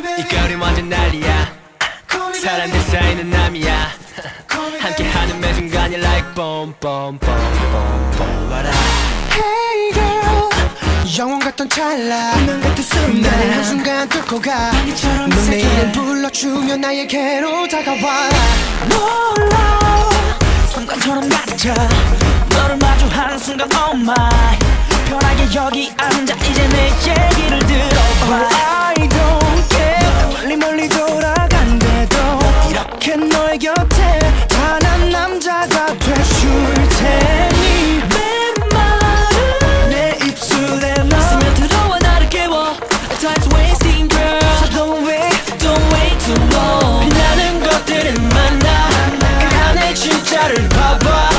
이 거리 완전 난리야. 사람들 사이는 남이야. 함께하는 매 순간이 like boom boom boom boom boom Hey girl 영원 같던 찰나. 운명 같은 순간. 나는 한순간 뚫고 가. 넌 내일을 불러주면 나에게로 다가와. 놀라. 순간처럼 낮아 너를 마주하는 순간 oh my. 편하게 여기 앉아. 이제 내 얘기를 들어봐 곁에 단한 남자가 되줄 테니 내 말은 내 입술에 너 스며들어와 나를 깨워. Time's wasting girl. So don't wait, don't wait too long. 빛나는 것들을 만나. 그 안에 진짜를 봐봐.